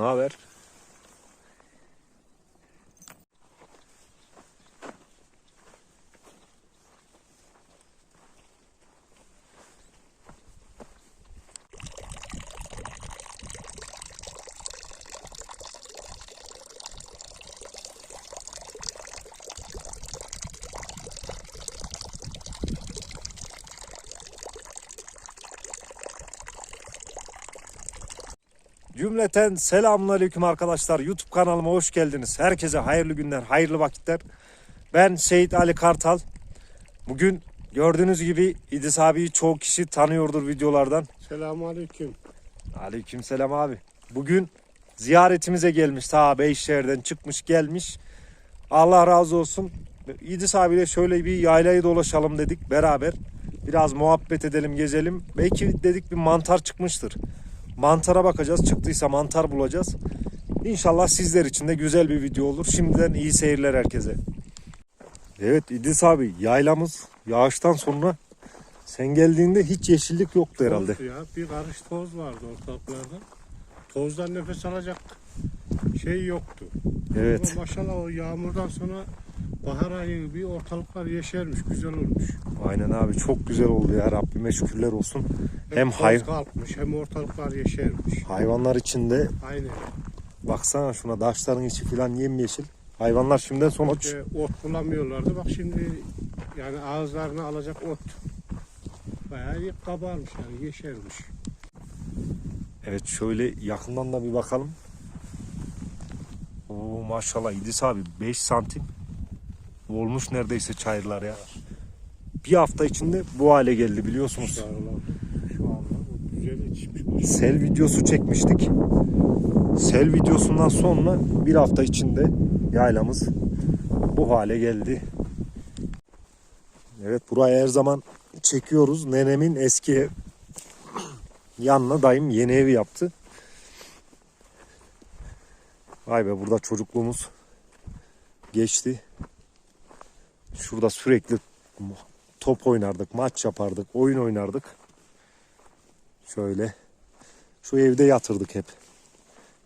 Ne haber? Cümleten selamünaleyküm arkadaşlar. YouTube kanalıma hoş geldiniz. Herkese hayırlı günler, hayırlı vakitler. Ben Seyit Ali Kartal. Bugün gördüğünüz gibi İdris abiyi çoğu kişi tanıyordur videolardan. Selamun aleyküm. Aleyküm selam abi. Bugün ziyaretimize gelmiş. Ta Beyşehir'den çıkmış gelmiş. Allah razı olsun. İdris abiyle şöyle bir yaylayı dolaşalım dedik beraber. Biraz muhabbet edelim, gezelim. Belki dedik bir mantar çıkmıştır. Mantara bakacağız. Çıktıysa mantar bulacağız. İnşallah sizler için de güzel bir video olur. Şimdiden iyi seyirler herkese. Evet İdris abi yaylamız yağıştan sonra sen geldiğinde hiç yeşillik yoktu herhalde. Ya, bir karış toz vardı ortalıklarda. Tozdan nefes alacak şey yoktu. Evet. Ama maşallah o yağmurdan sonra bahar ayı bir ortalıklar yeşermiş, güzel olmuş. Aynen abi çok güzel oldu ya Rabbime şükürler olsun. Hem toz hay- kalkmış hem ortalıklar yeşermiş. hayvanlar için de Aynen. baksana şuna taşların içi falan yemyeşil. Hayvanlar şimdiden sonra İşte ot bulamıyorlardı. Bak şimdi yani ağızlarına alacak ot. Bayağı kabarmış yani yeşermiş. Evet şöyle yakından da bir bakalım. Oo maşallah İdris abi 5 santim olmuş neredeyse çayırlar ya. Bir hafta içinde bu hale geldi biliyorsunuz. Sel videosu çekmiştik. Sel videosundan sonra bir hafta içinde yaylamız bu hale geldi. Evet buraya her zaman çekiyoruz. Nenemin eski ev. yanına dayım yeni evi yaptı. Vay be burada çocukluğumuz geçti. Şurada sürekli top oynardık, maç yapardık, oyun oynardık. Şöyle. Şu evde yatırdık hep.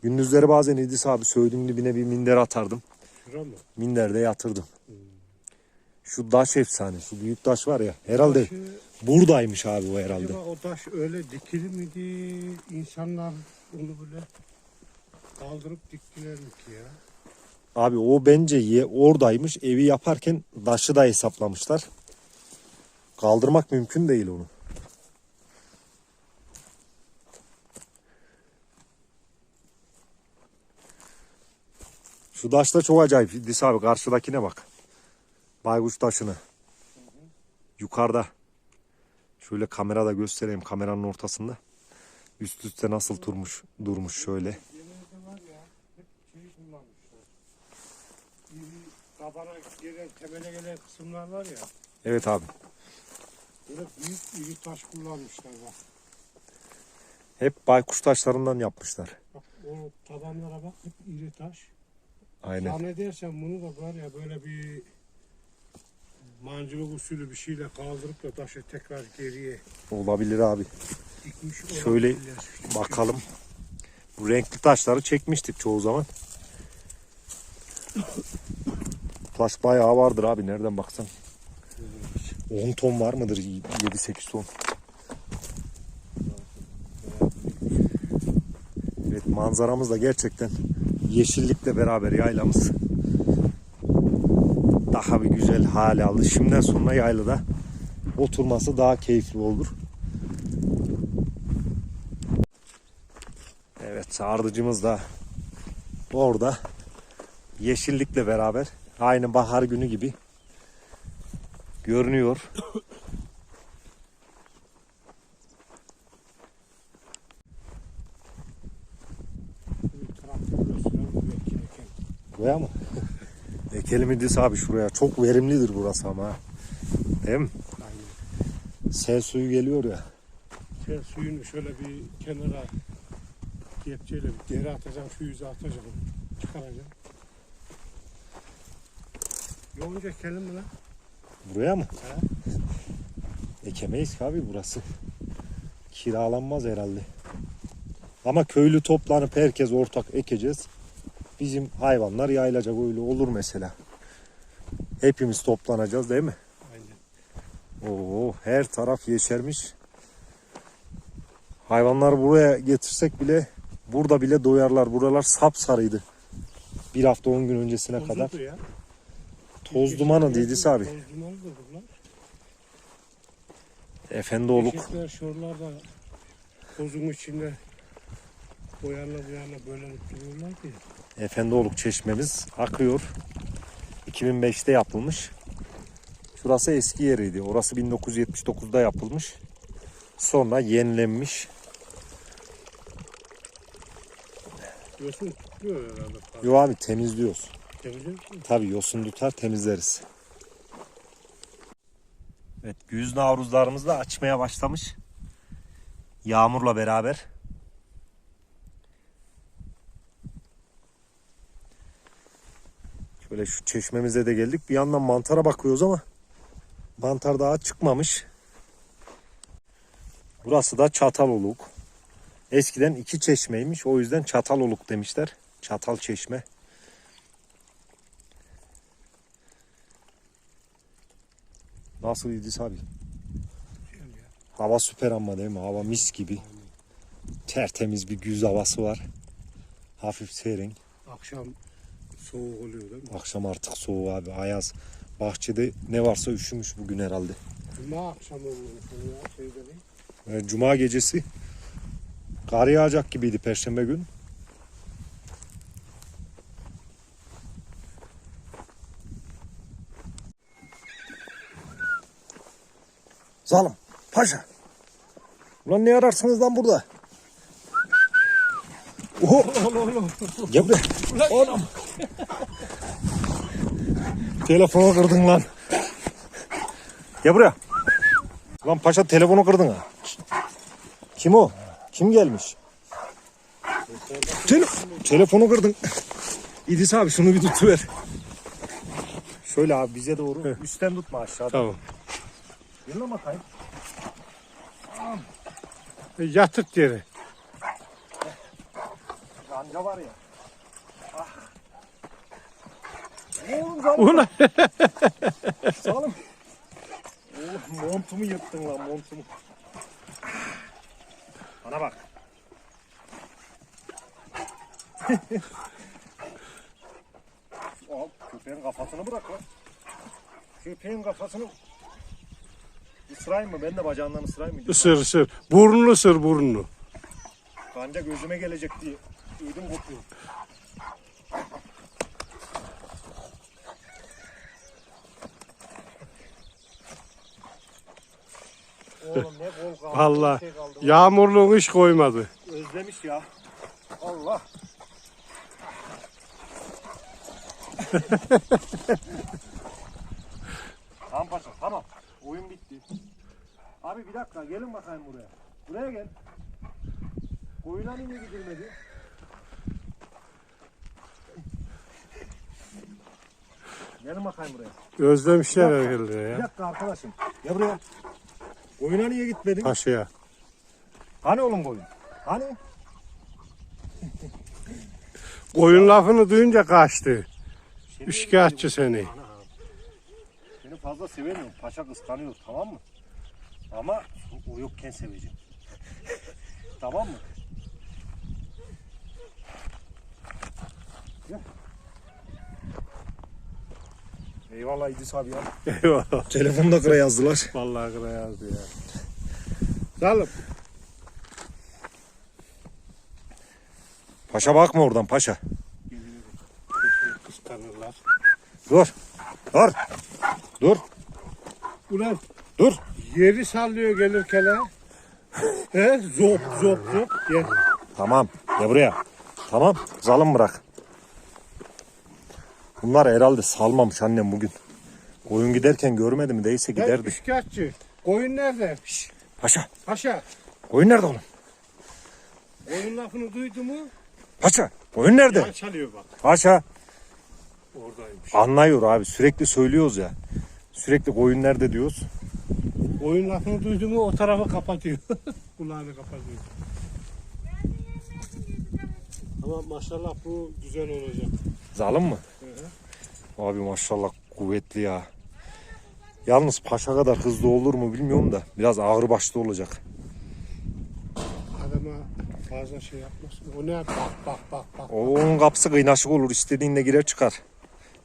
Gündüzleri bazen İdris abi söğüdün dibine bir minder atardım. Mı? Minderde yatırdım. Şu taş efsane. Şu büyük taş var ya. Herhalde Taşı- buradaymış abi o herhalde. Acaba o taş öyle dikili miydi? İnsanlar onu böyle kaldırıp diktiler mi ki ya? Abi o bence ye, oradaymış. Evi yaparken taşı da hesaplamışlar. Kaldırmak mümkün değil onu. Şu taş da çok acayip. İdris abi karşıdakine bak. Baykuş taşını. Yukarıda. Şöyle kamerada göstereyim kameranın ortasında. Üst üste nasıl durmuş durmuş şöyle. Genelde var ya hep şeyi kullanmışlar. İri tabana gelen, temele gelen kısımlar var ya. Evet abi. Böyle büyük iri taş kullanmışlar bak. Hep baykuş taşlarından yapmışlar. Bak o tabanlara bak hep iri taş. Aynen. Zannedersen bunu da var ya böyle bir mancılık usulü bir şeyle kaldırıp da taşı tekrar geriye Olabilir abi. dikmiş Şöyle. Bakalım. Bu renkli taşları çekmiştik çoğu zaman. Taş bayağı vardır abi. Nereden baksan. 10 ton var mıdır? 7-8 ton. Evet manzaramız da gerçekten yeşillikle beraber yaylamız daha bir güzel hale aldı. Şimdiden sonra yaylada oturması daha keyifli olur. Evet ardıcımız da orada yeşillikle beraber aynı bahar günü gibi görünüyor. Buraya mı? Ekelim İdris abi şuraya. Çok verimlidir burası ama. Değil mi? Aynen. Sel suyu geliyor ya. Sen suyunu şöyle bir kenara kepçeyle bir geri atacağım, şu yüze atacağım, çıkaracağım. Yonca kelim mi lan? Buraya mı? He? Ekemeyiz abi burası. Kiralanmaz herhalde. Ama köylü toplanıp herkes ortak ekeceğiz. Bizim hayvanlar yayılacak öyle olur mesela. Hepimiz toplanacağız değil mi? Aynen. Oo, her taraf yeşermiş. Hayvanları buraya getirsek bile burada bile doyarlar. Buralar sapsarıydı. Bir hafta 10 gün öncesine kadar. Bozuldu ya. Toz dumanı Didis abi. Toz dumanı da bunlar. Efendioluk. Eşekler şuralarda tozun içinde bu yana böyle duruyorlar ki. Efendioluk çeşmemiz akıyor. 2005'te yapılmış. Şurası eski yeriydi. Orası 1979'da yapılmış. Sonra yenilenmiş. Yosun tutmuyor herhalde. fazla. Yo abi temizliyoruz. Tabii yosun tutar temizleriz. Evet güz navruzlarımız da açmaya başlamış. Yağmurla beraber. Şöyle şu çeşmemize de geldik. Bir yandan mantara bakıyoruz ama mantar daha çıkmamış. Burası da Çataloluk. Eskiden iki çeşmeymiş. O yüzden Çataloluk demişler. Çatal çeşme. Nasıl İdris abi? Hava süper ama değil mi? Hava mis gibi. Tertemiz bir güz havası var. Hafif serin. Akşam soğuk oluyor değil mi? Akşam artık soğuk abi. Ayaz. Bahçede ne varsa üşümüş bugün herhalde. Cuma akşamı oluyor şeyde değil. Ee, Cuma gecesi kar yağacak gibiydi perşembe gün. Zalim, paşa. Ulan ne ararsınız lan burada? Oho, gel buraya. Oğlum. Telefonu kırdın lan. Gel buraya. Lan paşa telefonu kırdın ha. Kim o? Kim gelmiş? Tele telefonu kırdın. İdris abi şunu bir tutuver. Şöyle abi bize doğru. Üstten tutma aşağıda. Tamam. Gel lan bakayım. E, yatık yere. Kanca var ya. Ah. Oğlum zalim. Ulan. Zalim. Oğlum montumu yırttın lan montumu. Bana bak. Al köpeğin kafasını bırak lan. Köpeğin kafasını ısırayım mı? Ben de bacağından ısırayım mı? Isır ısır. Burnunu ısır burnunu. Kanca gözüme gelecek diye ödüm kopuyor. Oğlum ne bol kaldı. Vallahi. bir şey kaldı. Yağmurluğun iş koymadı. Özlemiş ya. Allah. tamam paşa tamam. Oyun bitti. Abi bir dakika gelin bakayım buraya. Buraya gel. Oyuna niye gidilmedi? Gelin bakayım buraya. Özlemişler Bir dakika. herhalde Bir ya. dakika arkadaşım. Gel buraya. Oyuna niye gitmedin? Paşaya. Hani oğlum koyun? Hani? Koyun lafını duyunca kaçtı. Seni Üçkağıtçı seni. Ana. Fazla sevemiyorum. Paşa kıskanıyor tamam mı? Ama o yokken seveceğim. tamam mı? Eyvallah İdris abi ya. Eyvallah. Telefonda kıra yazdılar. Vallahi kıra yazdı ya. Zalim. Paşa bakma oradan paşa. Kıskanırlar. Dur. Dur. Dur. Ulan Dur. yeri sallıyor gelirken ha. He zop zop zop. Gel. Tamam. Gel buraya. Tamam. Zalim bırak. Bunlar herhalde salmamış annem bugün. Oyun giderken görmedi mi? Değilse giderdi. üçkağıtçı. Koyun nerede? Şşş, Paşa. Paşa. Oyun nerede oğlum? Koyun lafını duydu mu? Paşa. Oyun nerede? Yan çalıyor bak. Paşa. Oradaymış. Anlıyor abi. Sürekli söylüyoruz ya. Sürekli oyun nerede diyoruz. Oyun lafını duydu mu o tarafı kapatıyor. Kulağını kapatıyor. Ama maşallah bu güzel olacak. Zalim hı. Abi maşallah kuvvetli ya. Yalnız paşa kadar hızlı olur mu bilmiyorum da biraz ağır başlı olacak. Adama fazla şey yapmasın. O ne? Bak bak bak bak. Onun kapısı kıynaşık olur. istediğinde girer çıkar.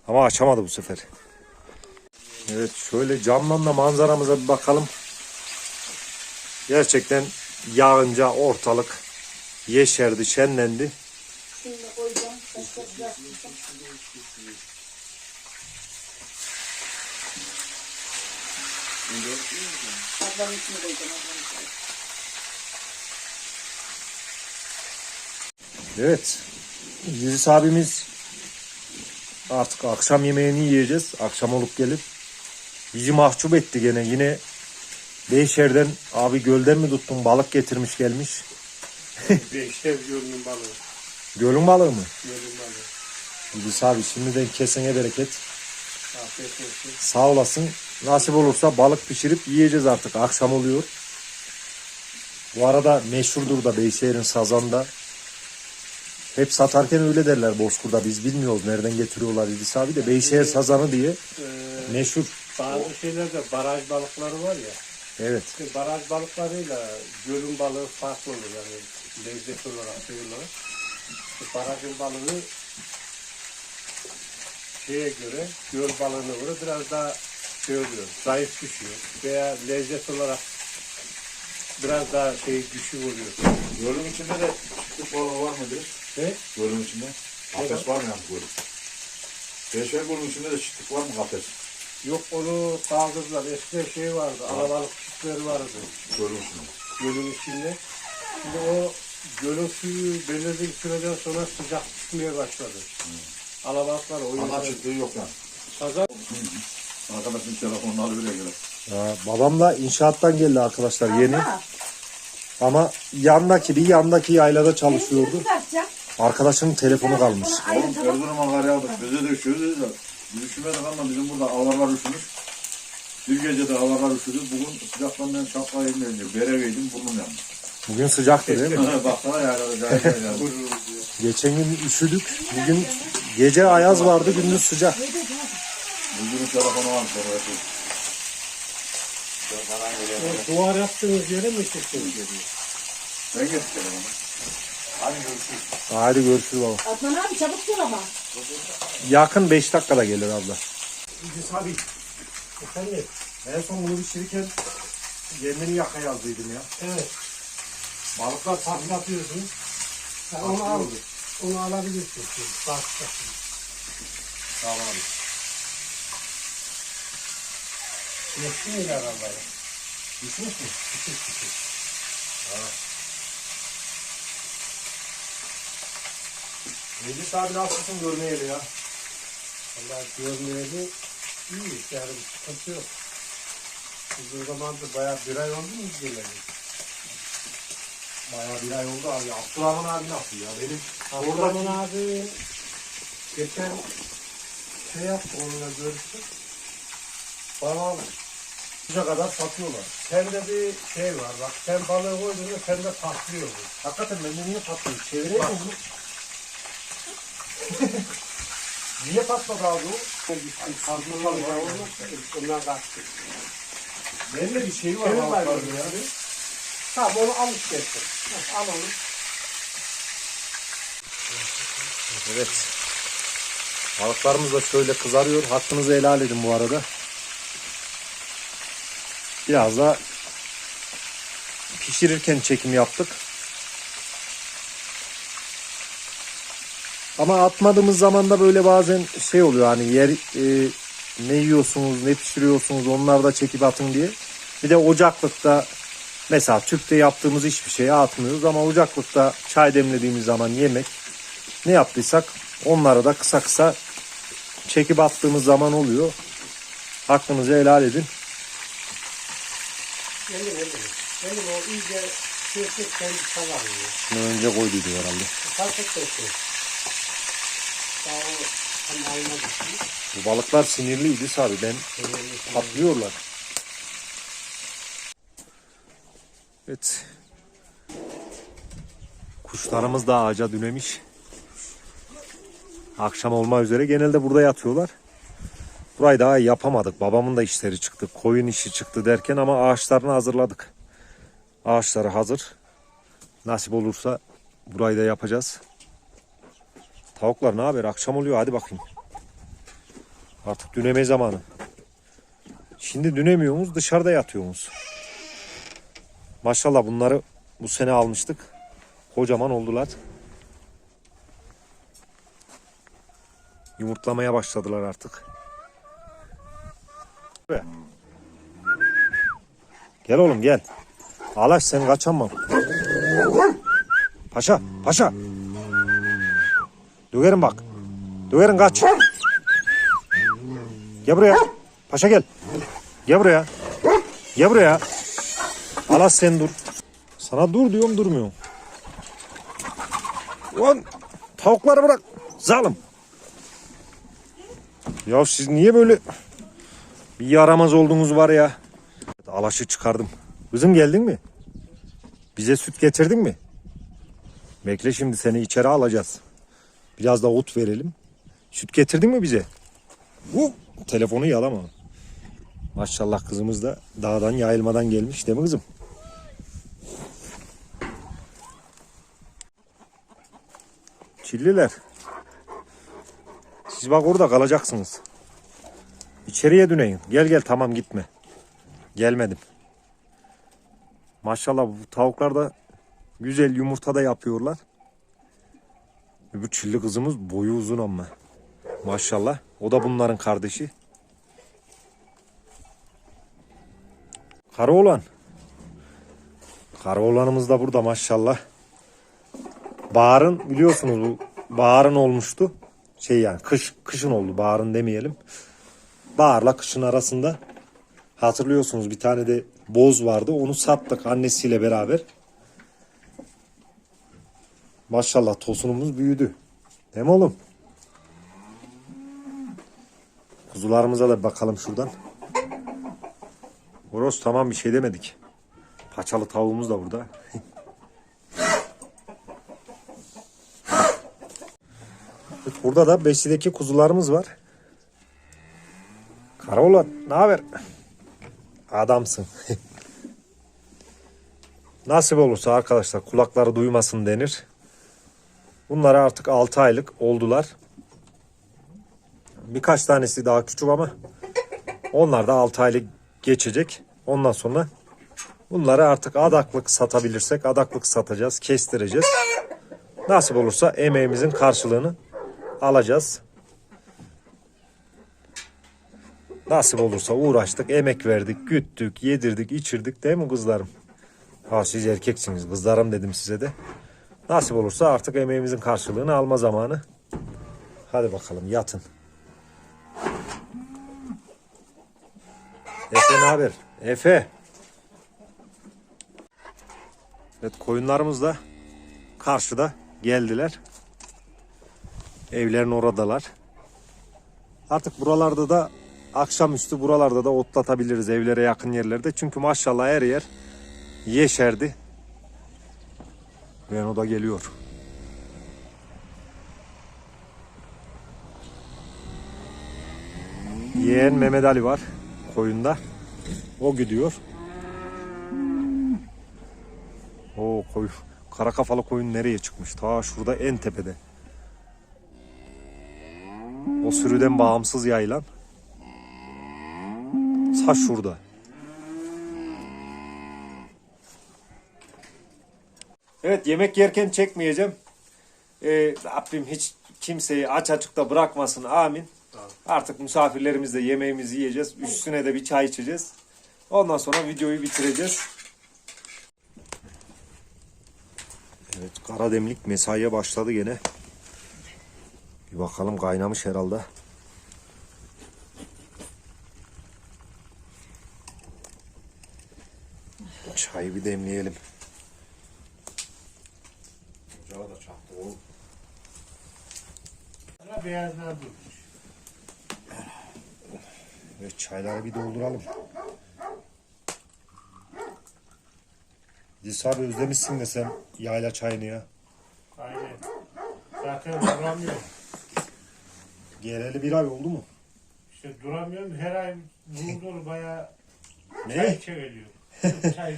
Ama açamadı bu sefer. Evet şöyle camdan da manzaramıza bir bakalım. Gerçekten yağınca ortalık yeşerdi, şenlendi. Evet. Yiğit abimiz artık akşam yemeğini yiyeceğiz. Akşam olup gelip bizi mahcup etti gene. Yine Beyşehir'den abi gölden mi tuttun balık getirmiş gelmiş. Beşler görünüm balığı. Gölün balığı mı? Görünüm balığı. Yiğit abi şimdiden kesene bereket. Afiyet olsun. Sağ olasın. Nasip olursa balık pişirip yiyeceğiz artık. Akşam oluyor. Bu arada meşhurdur da Beyşehir'in sazanda. Hep satarken öyle derler Bozkur'da. Biz bilmiyoruz nereden getiriyorlar İdris abi de. Beyşehir sazanı diye Ee, meşhur. Bazı şeylerde baraj balıkları var ya. Evet. işte baraj balıklarıyla gölün balığı farklı olur yani lezzet olarak şey olarak. İşte barajın balığı şeye göre göl balığına göre biraz daha şey oluyor, zayıf düşüyor veya lezzet olarak biraz daha şey düşük oluyor. Gölün içinde de çıktık balığı var mıdır? Ne? Gölün içinde. Kafes var mı yani gölün? Beşer gölün içinde de çıktık var mı kafes? Yok onu kaldırdılar. Eskiden şey vardı, alabalık çiftleri vardı Gölün içinde. gölün içinde. Şimdi o gölün suyu belirli bir süreden sonra sıcak düşmeye başladı. Alabalıklar o Ana yüzden. çıktığı yok yani. Sazan Arkadaşın telefonları bile gelir. Ya, babam da inşaattan geldi arkadaşlar yeni. Ama yandaki bir yandaki yaylada çalışıyordu. Arkadaşının telefonu kalmış. Oğlum Erzurum'a kar yağdık. Bize de üşüyoruz üşümedik ama bizim burada avarlar üşümüş. Bir gece de avarlar üşüdü. Bugün sıcaktan ben şapka elimle Bere giydim burnum yandı. Bugün sıcaktı değil mi? Baksana yani. yani, yani. Geçen gün üşüdük. Bugün gece ayaz vardı, gündüz sıcak. Bugünün telefonu varmış. onu yapıyor. o duvar yaptığınız yere mi çıktınız geliyor? Ben getirdim telefonu. Hadi görüşürüz. Hadi görüşürüz baba. Adnan abi çabuk gel ama. Yakın 5 dakikada gelir abla. İdris abi. Efendim? En son bunu pişirirken kendini yaka yazdıydım ya. Evet. Balıklar Patlatıyorsun. Sen onu al. Onu alabilirsin. bak. Tamam abi. Geçti mi herhalde? Düşmüş mü? Meclis abi nasılsın görmeyeli ya? Allah görmeyeli iyi. Yani sıkıntı yok. Biz o zamandır bayağı bir ay oldu mu geleli? Bayağı bir ay oldu abi. Abdurrahman abi nasıl ya? Benim Abdurrahman abi geçen şey yaptı onunla görüştük. Bana Sıca kadar satıyorlar. sende bir şey var bak sen balığı koyduğunda sende patlıyor bu. Hakikaten bende niye patlıyor? Çevireyim mi bunu? Niye patladı abi o? Ya olmaz. Ondan kaçtı. Bende bir şey var. Senin var ya. ya? Tamam onu al getir. Al onu. Evet. Balıklarımız da şöyle kızarıyor. Hakkınızı helal edin bu arada. Biraz da pişirirken çekim yaptık. Ama atmadığımız zaman da böyle bazen şey oluyor hani yer e, ne yiyorsunuz ne pişiriyorsunuz onlar da çekip atın diye. Bir de ocaklıkta mesela tüpte yaptığımız hiçbir şeyi atmıyoruz ama ocaklıkta çay demlediğimiz zaman yemek ne yaptıysak onları da kısa kısa çekip attığımız zaman oluyor. Hakkınızı helal edin. Elim elim. Elim o iyice sürekli kendi salamıyor. Önce koyduydu herhalde. Fark etmesin. Daha o tam ayna düşüyor. Bu balıklar sinirliydi abi. Ben patlıyorlar. Evet. Kuşlarımız da ağaca dünemiş. Akşam olma üzere genelde burada yatıyorlar. Burayı daha yapamadık. Babamın da işleri çıktı. Koyun işi çıktı derken ama ağaçlarını hazırladık. Ağaçları hazır. Nasip olursa burayı da yapacağız. Tavuklar ne haber? Akşam oluyor hadi bakayım. Artık düneme zamanı. Şimdi dünemiyoruz dışarıda yatıyoruz. Maşallah bunları bu sene almıştık. Kocaman oldular. Yumurtlamaya başladılar artık. Gel oğlum gel. Alaş sen kaçamam. Paşa, paşa. Döverim bak. Döverim kaç. Gel buraya. Paşa gel. Gel buraya. Gel buraya. Alas sen dur. Sana dur diyorum durmuyor. Ulan tavukları bırak. Zalim. Ya siz niye böyle bir yaramaz oldunuz var ya. Alaş'ı çıkardım. Kızım geldin mi? Bize süt getirdin mi? Bekle şimdi seni içeri alacağız. Biraz da ot verelim. Süt getirdin mi bize? Bu telefonu yalama. Maşallah kızımız da dağdan yayılmadan gelmiş değil mi kızım? Çilliler. Siz bak orada kalacaksınız. İçeriye döneyin. Gel gel tamam gitme. Gelmedim. Maşallah bu tavuklar da güzel yumurta da yapıyorlar. Öbür çilli kızımız boyu uzun ama. Maşallah. O da bunların kardeşi. Karaoğlan. Karaoğlanımız da burada maşallah. Baharın biliyorsunuz bu baharın olmuştu. Şey yani kış kışın oldu. Baharın demeyelim. Baharla kışın arasında hatırlıyorsunuz bir tane de boz vardı. Onu sattık annesiyle beraber. Maşallah tosunumuz büyüdü. Değil mi oğlum? Kuzularımıza da bakalım şuradan. Horoz tamam bir şey demedik. Paçalı tavuğumuz da burada. Burada da besideki kuzularımız var. Karaoğlan ne haber? Adamsın. Nasip olursa arkadaşlar kulakları duymasın denir. Bunlar artık 6 aylık oldular. Birkaç tanesi daha küçük ama onlar da 6 aylık geçecek. Ondan sonra bunları artık adaklık satabilirsek adaklık satacağız, kestireceğiz. Nasip olursa emeğimizin karşılığını alacağız. Nasip olursa uğraştık, emek verdik, güttük, yedirdik, içirdik değil mi kızlarım? Ha siz erkeksiniz kızlarım dedim size de. Nasip olursa artık emeğimizin karşılığını alma zamanı. Hadi bakalım yatın. Efe ne haber? Efe. Evet koyunlarımız da karşıda geldiler. Evlerin oradalar. Artık buralarda da akşamüstü buralarda da otlatabiliriz evlere yakın yerlerde. Çünkü maşallah her yer yeşerdi. Renault da geliyor. Yeğen Mehmet Ali var koyunda. O gidiyor. O koyun. Kara kafalı koyun nereye çıkmış? Ta şurada en tepede. O sürüden bağımsız yayılan. Ta şurada. Evet yemek yerken çekmeyeceğim. Ee, Rabbim hiç kimseyi aç açıkta bırakmasın. Amin. Artık misafirlerimizle yemeğimizi yiyeceğiz. Üstüne de bir çay içeceğiz. Ondan sonra videoyu bitireceğiz. Evet kara demlik mesaiye başladı gene. Bir bakalım kaynamış herhalde. Çayı bir demleyelim. Ocağı da çaktı oğlum. Beyazlar durmuş. Evet çayları bir dolduralım. İdris abi özlemişsin de sen yayla çayını ya. Aynen. Zaten duramıyor. Geleli bir ay oldu mu? İşte duramıyorum. Her ay bulundur bayağı Ne? çay içeveriyor. çay.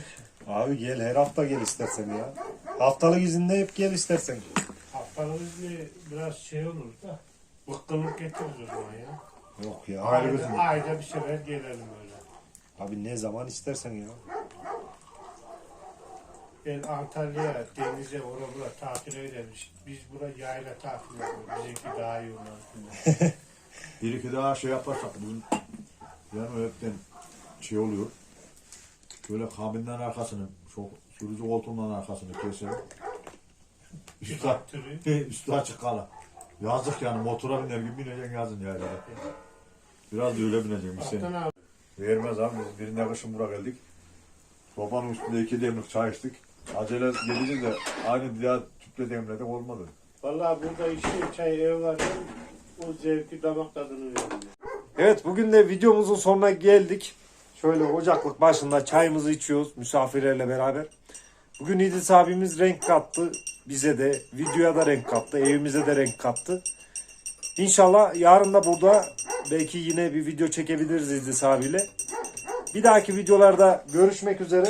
Abi gel her hafta gel istersen ya. Haftalık izinde hep gel istersen. Haftalık izni biraz şey olur da. Bıkkınlık getirir o zaman ya. Yok ya. Ayda, ayda bir sefer gelelim öyle. Abi ne zaman istersen ya. Ben Antalya'ya, denize, oraya buraya tatile gidermiş. Biz bura yayla tatil yapıyoruz. Bizimki daha iyi onlar. Bir iki daha şey yaparsak bugün yani hepten şey oluyor. Şöyle kabinden arkasını, çok sürücü koltuğundan arkasını keselim. Üstü, açık kala. Yazık yani motora biner gibi bineceksin yazın yani. Biraz da öyle bineceğim bir abi. Vermez abi biz birinde kışın buraya geldik. Sobanın üstünde iki demlik çay içtik. Acele geleceğiz de aynı diğer tüple demledik olmadı. Vallahi burada içtiğim çay ev var. O zevki damak tadını veriyor. Evet bugün de videomuzun sonuna geldik. Şöyle ocaklık başında çayımızı içiyoruz misafirlerle beraber. Bugün İdris abimiz renk kattı. Bize de videoya da renk kattı. Evimize de renk kattı. İnşallah yarın da burada belki yine bir video çekebiliriz İdris abiyle. Bir dahaki videolarda görüşmek üzere.